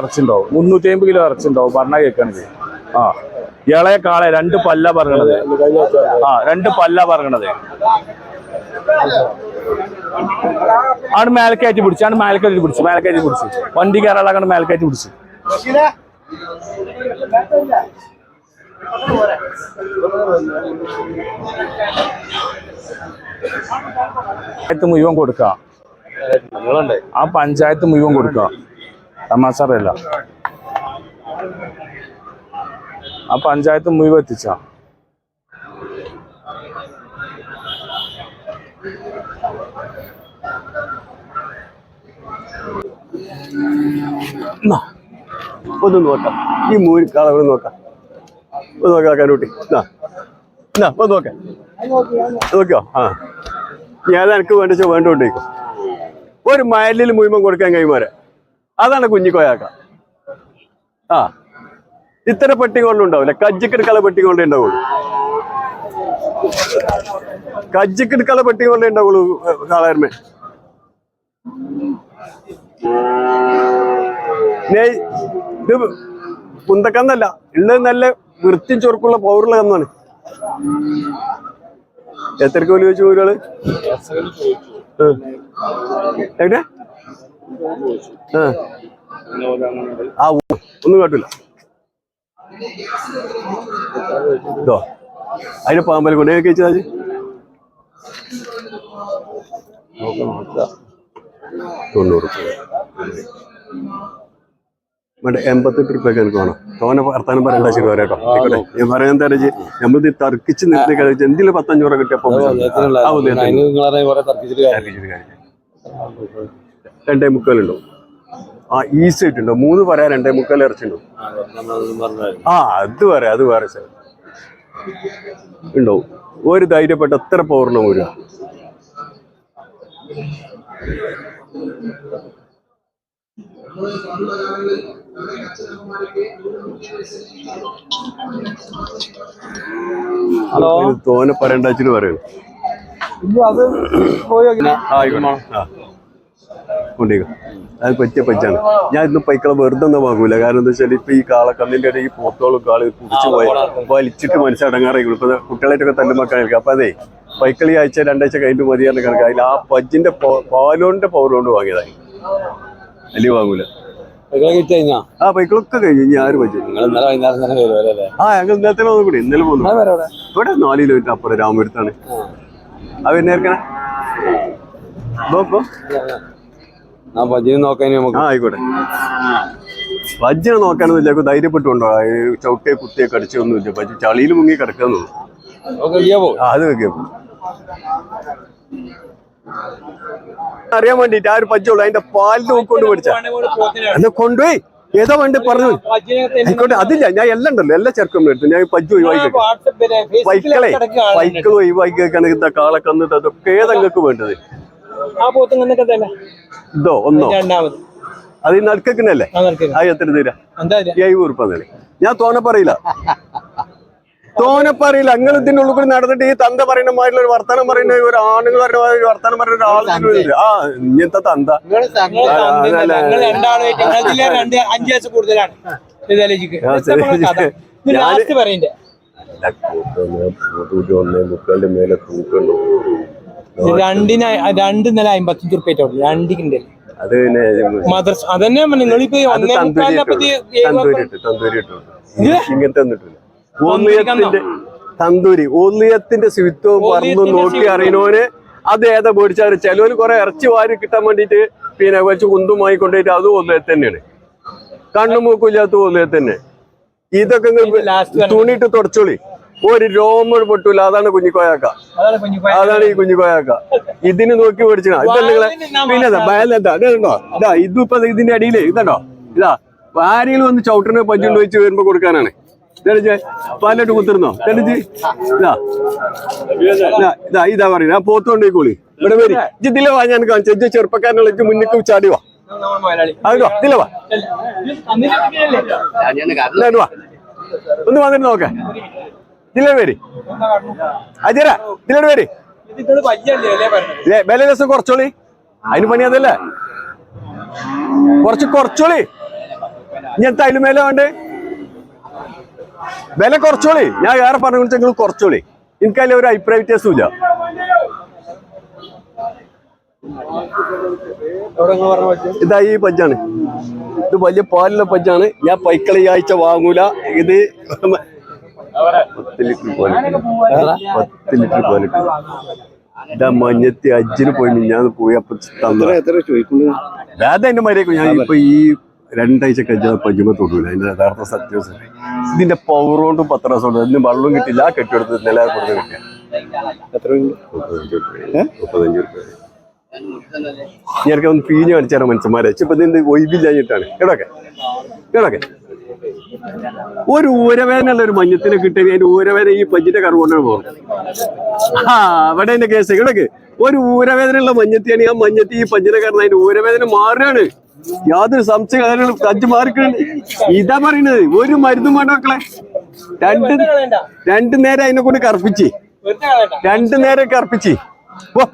ഇറച്ചിണ്ടാവും. മുന്നൂറ്റി അമ്പത് കിലോ ഇറച്ചിണ്ടാവും. പറഞ്ഞ കേൾക്കണത് ആ. ഇളയ കാളെ രണ്ട് പല്ല പറയണത്. ആ രണ്ട് പല്ല പറയണത്. ആണ് മേലക്കയറ്റി പിടിച്ചു ആണ് മേലക്കയറ്റി പിടിച്ചു മേലക്കയറ്റി പിടിച്ചു. വണ്ടി കയറാളാണ് മേലക്കയറ്റി പിടിച്ചു. പഞ്ചായത്ത് മുഴുവൻ കൊടുക്കാം. ആ പഞ്ചായത്ത് മുഴുവൻ കൊടുക്കാം. തമാശറല്ല ആ പഞ്ചായത്ത് മുഴുവൻ എത്തിച്ച? ഒന്ന് നോക്കാം. ഈ മൂരിക്കാളെ ഒന്ന് നോക്കാം. ഒന്ന് നോക്കാം എന്നാ ഒന്ന് നോക്കാം. നോക്കിയോ? ആ. ഞാൻ എനിക്ക് വേണ്ട വേണ്ടോണ്ടിരിക്കും. ഒരു മയലിൽ മുഴുവൻ കൊടുക്കാൻ കൈമാരെ അതാണ് കുഞ്ഞിക്കോയാക്ക ആ. ഇത്തരം പെട്ടികൊണ്ടുണ്ടാവില്ല കജ്ജിക്കെടുക്കള പെട്ടികളുടെ ഉണ്ടാവുള്ളൂ. കജ്ജിക്കെടുക്കള പെട്ടികളുടെ ഉണ്ടാവുള്ളൂ കാളയർമേ നെയ് ഇത് കുന്തക്കന്നല്ല. ഉള്ളത് നല്ല വൃത്തി ചൊറുക്കുള്ള പൗറുള്ള കന്നാണ്. എത്ര കോലി വെച്ചു എവിടെ ആ ഒന്നും കേട്ടില്ല. ഇതോ അതിന് പാമ്പൽ കൊണ്ടേ കഴിച്ചതാ തൊണ്ണൂറ് വേണ്ട എൺപത്തെട്ട് റുപ്യൊക്കെ എനിക്ക് വേണം. തോനെ വർത്താനം പറയണ്ട ശരി ആയിക്കോട്ടെ. ഞാൻ പറയാൻ തരച്ച് നമ്മളിത് തർക്കിച്ച് നിർത്തി കഴിച്ച് എന്തെങ്കിലും പത്തഞ്ഞൂറ് കിട്ടിയപ്പോ ആ രണ്ടേ മുക്കാലുണ്ടോ ആ ഈസി ആയിട്ടുണ്ടോ മൂന്ന് പറയാ രണ്ടേ മുക്കാൽ ഇറച്ചിണ്ടോ ആ അത് പറയാം അത് വേറെ സാർ ഉണ്ടോ ഒരു ധൈര്യപ്പെട്ട എത്ര പൗർണം വരിക? ഹലോ? തോനെ പറയണ്ട പറയൂ. പറയുന്നു അത് ആയിക്കോട്ടെ. ആ. കൊണ്ടേക്കോ അത് പറ്റിയ പറ്റാണ് ഞാൻ ഇന്ന് പൈക്കളെ വെറുതെ ഒന്നും വാങ്ങൂല. കാരണം എന്താ വെച്ചാൽ ഇപ്പൊ ഈ കാളക്കന്നിന്റെ ഇടയിൽ ഈ പോത്തോളും കാൾ കുടിച്ചു പോയി വലിച്ചിട്ട് മനസ്സടങ്ങാറായിരിക്കും ഇപ്പൊ കുട്ടികളായിട്ടൊക്കെ തല്ലുമക്കളായിരിക്കും അപ്പൊ അതെ പൈക്കളി ആഴ്ച രണ്ടാഴ്ച കഴിഞ്ഞിട്ട് എന്ന് കണക്ക്. അതിൽ ആ പജ്ജിന്റെ പാലോണിന്റെ പാലോന്റെ പവർ കൊണ്ട് വാങ്ങിയതായി അല്ലേ? വാങ്ങൂല. ആ പൈക്കളൊക്കെ കഴിഞ്ഞു. ഇനി ആര് പറ്റി ആ ഞങ്ങൾ ഇന്നലത്തെ വന്നു കൂടി. ഇന്നലെ പോന്നു. ഇവിടെ നാല് കിലോമീറ്റർ അപ്പുറം രാമപുരത്താണ് അത് പിന്നെ ഇറക്കണേ ഇപ്പൊ ആ പജിന് നോക്കാൻ നമുക്ക് ആ ആയിക്കോട്ടെ. വജ്ജിനെ നോക്കാനൊന്നുമില്ല ഇല്ല ധൈര്യപ്പെട്ടുണ്ടോ ചവിട്ടിയെ കുത്തിയെ കടിച്ചൊന്നുമില്ല പജ്ജി ചളിയിൽ മുങ്ങി കിടക്കുന്നു അത് വെക്കാം അറിയാൻ വേണ്ടിട്ട് ആ ഒരു പജ്ജുള്ളൂ. അതിന്റെ പാലിൽ നോക്കൊണ്ട് പഠിച്ച. എന്നാ കൊണ്ടുപോയി. ഏതോ വേണ്ടി പറഞ്ഞു. ആയിക്കോട്ടെ അതില്ല. ഞാൻ എല്ലാം ഉണ്ടല്ലോ. എല്ലാ ചെറുക്കും എടുത്തു. ഞാൻ പജ്ജു ഒഴിവാക്കി വൈക്കളെ വൈക്കൾ ഒഴിവാക്കി ഇതാ കാളക്കന്നിട്ട് അതൊക്കെ ഏതങ്ങൾക്ക് വേണ്ടത്? ആ പോത്ത് ഇങ്ങനൊക്കെ തന്നെ ഇതോ ഒന്നോ? രണ്ടാമത്. അത് ഈ നടുക്കല്ലേ ആ എത്ര തരാ? എന്താ ഏഴ് ഉറുപ്പ തന്നെ ഞാൻ തോനെ പറയില്ല തോനെ പറയില്ല നിങ്ങൾ ഇതിന്റെ ഉള്ളിൽ കൂടി നടന്നിട്ട് ഈ തന്ത പറയുന്ന മാതിരി ഒരു വർത്തമാനം പറയുന്ന ഒരു ആണുങ്ങൾ പറയുന്ന ഒരു വർത്തമാനം പറയുന്ന ഒരാളുണ്ട് ആ ഇങ്ങനത്തെ തന്ത. അഞ്ച് വയസ്സ് കൂടുതലാണ്. ലാസ്റ്റ് പറയണ്ടേ? ഒന്നേ മുക്കാലിന്റെ മേലെ തൂക്കണ്ടോ രണ്ടിന് രണ്ട് നില അമ്പത്തഞ്ച് റുപ്യ രണ്ടിന്റെ അത് പിന്നെ മദർസ് അതന്നെ നിങ്ങളിപ്പോ ഒന്നേ തന്തൂരി ഇട്ടു. തന്തൂരി ഇട്ടു തന്തൂരി ഇട്ടു ഇങ്ങനത്തെ ഒന്നിട്ടില്ല ഓന്നിയത്തിന്റെ തന്തൂരി ഓന്നിയത്തിന്റെ സിവിത്വവും പറഞ്ഞു ഓന്നിയത്തിന്റെ നോക്കി. അറിയണോന് അത് ഏതാ പേടിച്ചാൽ ചിലവര് കുറെ ഇറച്ചി വാരി കിട്ടാൻ വേണ്ടിട്ട് പിന്നെ വെച്ച് കുന്തുമായി കൊണ്ടുപോയി അതും ഒന്നേ തന്നെയാണ്. കണ്ണും മൂക്കും ഇല്ലാത്ത ഒന്നേ തന്നെ. ഇതൊക്കെ. തുണിയിട്ട് തുടച്ചോളി. ഒരു രോമം പൊട്ടൂല. അതാണ് കുഞ്ഞിക്കോയാക്ക. അതാണ് അതാണ് ഈ കുഞ്ഞിക്കോയാക്ക. ഇതിന് നോക്കി മേടിച്ചാ ഇതല്ലേ പിന്നെ ഇതുണ്ടോ ഇതാ ഇതിപ്പോ ഇതിന്റെ അടിയിലേ ഇതുണ്ടോ? ഇതാ ആരെങ്കിലും വന്ന് ചവിട്ടിനെ പഞ്ചുണ്ട് വെച്ച് വരുമ്പോ കൊടുക്കാനാണ്. പാലോട്ട് പാലിട്ട് കുത്തിരുന്നോ തെളിച്ച് ഇതാ ഇതാ, ഇതാ. പറയുന്നത്. ആ പോത്ത് കൂളി ഇവിടെ വരി. ഇതിലെ വാ ഞാൻ കാണിച്ചു ഇജ്ജ് ചെറുപ്പക്കാരനുള്ള മുന്നിക്ക് ചാടി വാ. അതോ ഇതിലെ വാ. ഇതാ, വാ. ഒന്ന് വന്നിട്ട് നോക്ക. രസം കുറച്ചോളി. അതിന് പണി അതല്ലേ? കുറച്ച് കുറച്ചോളി. ഞാൻ അതിന് മേലെ വേണ്ടേ? വില കുറച്ചോളി. ഞാൻ വേറെ പറഞ്ഞു നിങ്ങൾ കുറച്ചോളി. എനിക്കതിൽ ഒരു അഭിപ്രായ വ്യത്യാസവും ഇല്ല ഇതാ ഈ പഞ്ചാണ് ഇത് വലിയ പാലുള്ള പഞ്ചാണ് ഞാൻ പൈക്കളി ആഴ്ച വാങ്ങൂല. ഇത് പത്ത് ലിറ്റർ പാലിട്ട് പത്ത് ലിറ്റർ പാലിട്ട് ഇതാ മഞ്ഞത്തി അജ്ജിന് പോയി മിഞ്ഞാന്ന് പോയി അപ്പൊ തന്നത് അതാ എന്റെ മര്യാദ ഞാൻ ഇപ്പൊ ഈ രണ്ടാഴ്ച കഴിഞ്ഞ പഞ്ചമ തൊടൂല. അതിന്റെ യഥാർത്ഥ സത്യം. ഇതിന്റെ പവർ കൊണ്ടും പത്രാസം കൊണ്ട് അതിന് വെള്ളം കിട്ടില്ല. ആ കെട്ടിയെടുത്ത് നില കൊടുത്ത് കിട്ടിയ. മുപ്പത്തഞ്ച് രൂപ ഞാൻ ഒന്ന് പീഞ്ഞ് കാണിച്ചാണ് മനുഷ്യന്മാരെ. ഇപ്പൊ ഇതിന്റെ ഒഴിവില്ലാഞ്ഞിട്ടാണ്. കേടൊക്കെ കേടൊക്കെ ഒരു ഊരവേദനയുള്ള ഒരു മഞ്ഞത്തിനെ കിട്ടിയ അതിന്റെ ഊരവേദന ഈ പഞ്ചിന്റെ കറവ് കൊണ്ടാണ് പോകുന്നത്. ആ അവിടെ എന്റെ കേസ് കിടക്ക് ഒരു ഊരവേദനയുള്ള മഞ്ഞത്തിയാണ് ആ മഞ്ഞത്തി ഈ പഞ്ചിനെ കാരണം അതിന്റെ ഊരവേദന മാറുകയാണ്. യാതൊരു സംശയം അതിനുള്ള കഞ്ച് മാറിക്കണ് ഇതാ പറയുന്നത്. ഒരു മരുന്നും വേണ്ട മക്കളെ. രണ്ട് രണ്ടു നേരം അതിനെ കൊണ്ട് കറപ്പിച്ച്. രണ്ടു നേരം കറപ്പിച്ച്. വാ.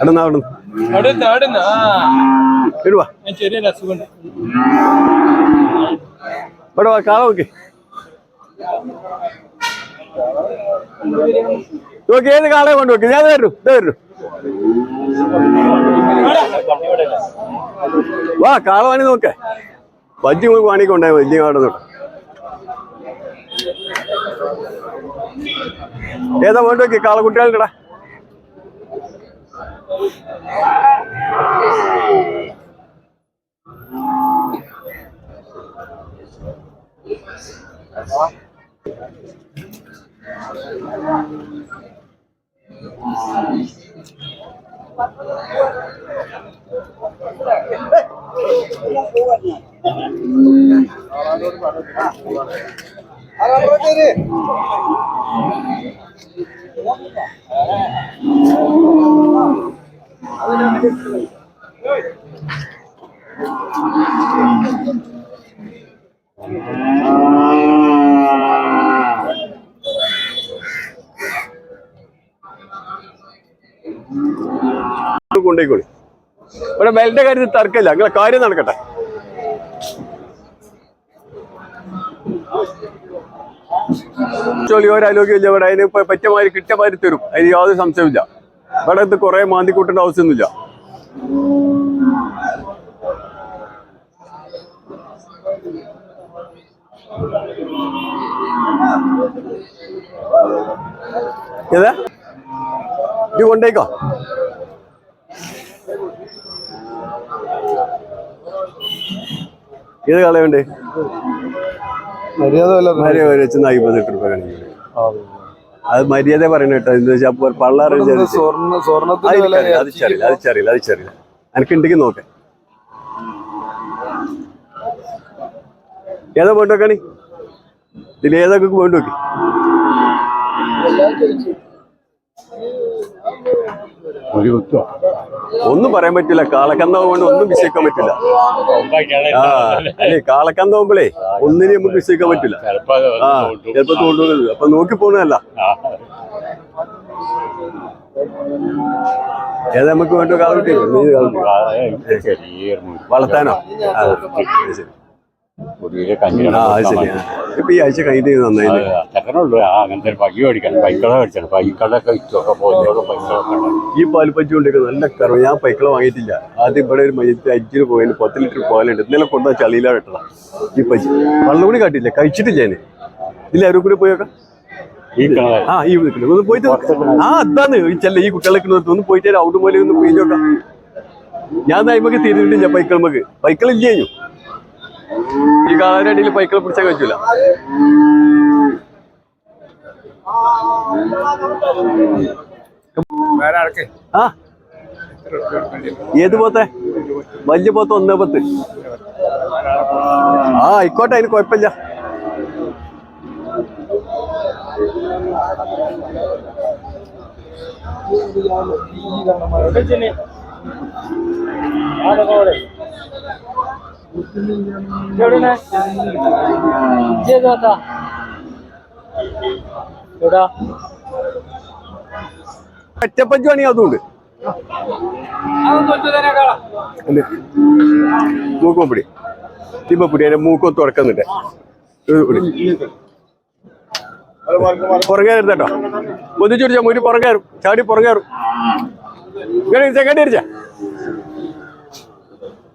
അവിടുന്ന് അവിടുന്ന് അവിടുന്ന് അവിടുന്ന് ആ ഇടുവാ ഞാൻ ചെറിയൊരു അസുഖമുണ്ട് ഇവിടെ വാ കാള നോക്ക്. നോക്ക് ഏത് കാളയെ കൊണ്ട് നോക്ക്? ഞാൻ വരും ഇത് വരും വാ കാള വാണി നോക്കേ. വജ്ജി വാണി കൊണ്ടായി വജ്ജി നോക്ക ഏതാ വേണ്ട നോക്കി കാള കുട്ടികളുടെ കൊണ്ടേക്കോളി. ഇവിടെ ബെലിന്റെ കാര്യത്തിൽ തർക്കമില്ല. നിങ്ങളെ കാര്യം നടക്കട്ടെ. ചോളി ഒരാലോഗ്യമില്ല ഇവിടെ. അതിന് ഇപ്പൊ പറ്റമാതിരി കിട്ടിയമാതിരി തരും. അതിന് യാതൊരു സംശയമില്ല ഇവിടെ ഇത് കുറെ മാന്തി കൂട്ടേണ്ട ആവശ്യമൊന്നുമില്ല. ഏതാ? ഇത് കൊണ്ടേക്കോ ഇത് കളയുണ്ട് മര്യാദ വെച്ച് രൂപ അത് മര്യാദ പറയണ കേട്ടോ. എന്താ വെച്ചാൽ പള്ളാറ് അതിച്ചറിയില്ല വില അത് ചറിയില്ല അത് ചറിയില്ല അത് ചറിയില്ല എനിക്ക് ഉണ്ടെങ്കിൽ ഏതാ വേണ്ട ഏതൊക്കെ വേണ്ട നോക്കി. ഒന്നും പറയാൻ പറ്റില്ല. കാളക്കന്താവ് കൊണ്ട് ഒന്നും വിശ്വസിക്കാൻ പറ്റില്ല. ആ അല്ലേ കാളക്കന്താവുമ്പോഴേ ഒന്നിനും നമുക്ക് വിശ്വസിക്കാൻ പറ്റില്ല. ആ ചിലപ്പോ തോണ്ടുന്നത് അപ്പൊ നോക്കി പോണതല്ല ഏതാ നമുക്ക് വേണ്ട കാളുട്ടി വളർത്താനോ? ശരി. ഇപ്പൊ ഈ ആഴ്ച കഴിഞ്ഞിട്ട് നന്നായി. ചെക്കനുള്ളൂ ആ അങ്ങനത്തെ ഒരു പയ്യ മേടിക്കാൻ പൈക്കളെ മേടിച്ചാണ് പൈക്കളൊക്കെ വിറ്റൊക്കെ പോകുന്നതൊക്കെ പൈക്കളൊക്കെ ഉണ്ടാവും ഈ പാൽപ്പറ്റി കൊണ്ടൊക്കെ നല്ല കറവ്. ഞാൻ പൈക്കള വാങ്ങിയിട്ടില്ല. ആദ്യം ഇവിടെ ഒരു മയത്ത് അഞ്ചിന് പോയി പത്ത് ലിറ്റർ പാലുണ്ട്. ഇന്നലെ കൊണ്ട ചളിയിലാണ് ഇട്ടതാ ഈ പച്ചി വെള്ളം കൂടി കാട്ടില്ല കഴിച്ചിട്ടില്ല ഞാൻ ഇല്ല ആരും കൂടി പോയേക്കാം? ആ ഈ ഒന്ന് പോയിട്ട് ആ അതാണ്. ചെല്ല ഈ കുട്ടികളൊക്കെ ഒന്ന് പോയിട്ട് ഔട്ട് പോലെ ഒന്ന് പോയിച്ചോക്കാം ഞാൻ അയിമക്ക് തിരിഞ്ഞിട്ടില്ല പൈക്കളമക്ക് പൈക്കളില്ലേ കഴിഞ്ഞു ഈ കാലാരുടെ അടിയിൽ പൈക്കിൾ പിടിച്ചാൽ കഴിച്ചില്ല ആ. ഏത് പോത്തെ? വലിയ പോത്ത് ഒന്നേ പത്ത്. ആ ആയിക്കോട്ടെ അതിന് കുഴപ്പമില്ല. ഒറ്റപ്പഞ്ചു അതൊന്നും ഒറ്റ തന്നെ കാണാം നോക്കുമ്പോഴേ ഇപ്പൊ പുതിയ മൂക്കൊത്ത് തുറക്കുന്നുണ്ട്. പുറകെ കേട്ടോ. ഒന്നിച്ചു പിടിച്ചാ മുരി പുറകേറും ചാടി പുറകേറും കണ്ടിരിച്ച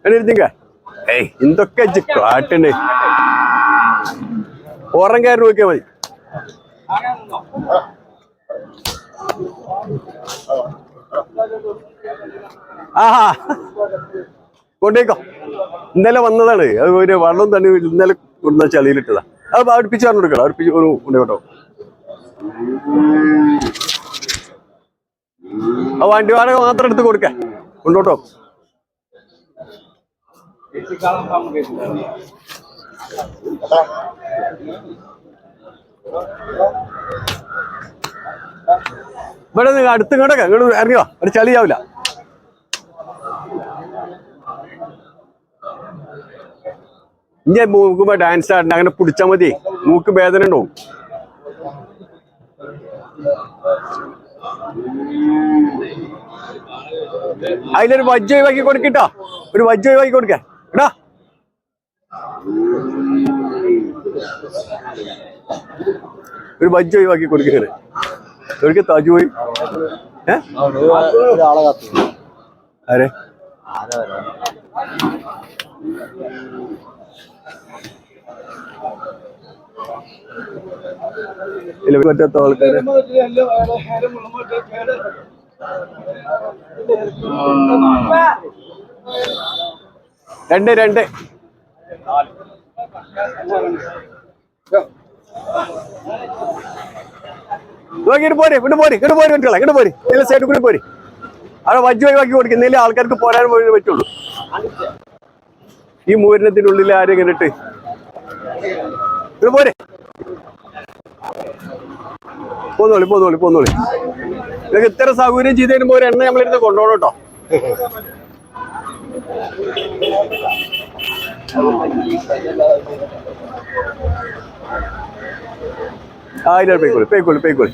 കണ്ടിരിച്ചിങ്ക ഏയ്. എന്തൊക്കെ കാട്ടുണ്ട് ഓറം കയറി നോക്കിയാ മതി. ആഹാ. കൊണ്ടേക്കോ. ഇന്നലെ വന്നതാണ്. അത് ഒരു വെള്ളം തന്നെ ഇന്നലെ കൊണ്ട ചളിയിലിട്ടതാ. അത് അടുപ്പിച്ച് പറഞ്ഞു കൊടുക്കണം. അടുപ്പിച്ച് ഒരു കൊണ്ടോട്ടോ ആ വണ്ടി വാടക മാത്രം എടുത്ത് കൊടുക്ക. കൊണ്ടോട്ടോ ഇവിടെ നിങ്ങൾ അടുത്ത് ഇങ്ങോട്ടൊക്കെ. ഇങ്ങോട്ട് ഇറങ്ങിയോ? അവിടെ ചളിയാവില്ല ഇനി മൂക്കുമ്പോ ഡാൻസ് ആടണ്ട. അങ്ങനെ പിടിച്ചാ മതി. മൂക്ക് വേദന ഉണ്ടാവും. അതിലൊരു വജ്ജ ഒഴിവാക്കി കൊടുക്കട്ടോ ഒരു വജ്ജ ഒഴിവാക്കി കൊടുക്ക. എടാ ഒരു ബജ്ജ് ഒഴിവാക്കി കൊടുക്കരുത്. ഒരിക്കൽ താജു പോയി. ആരെ? പറ്റാത്ത ആൾക്കാര്. രണ്ട് രണ്ട്. നോക്കിയിട്ട് പോരെ ഇവിടെ പോരെ ഇവിടെ പോരെ കുട്ടികളെ ഇവിടെ പോരെ. നല്ല സൈഡിൽ കൂടി പോരെ. അവിടെ വജ്ജ് ഒഴിവാക്കി കൊടുക്കുന്നതിൽ ആൾക്കാർക്ക് പോരാൻ പോയി പറ്റുള്ളൂ. ഈ മൂരിനത്തിനുള്ളിൽ ആരും ഇട്ട്? ഇവിടെ പോരെ. പോന്നോളി പോന്നോളി പോന്നോളി. ഇതൊക്കെ ഇത്ര സൗകര്യം ചെയ്ത് പോരെ എണ്ണ നമ്മളിരുന്ന് കൊണ്ടുപോകണം കേട്ടോ. ആയിരം പേക്കോളി പേക്കോളി പേക്കോളി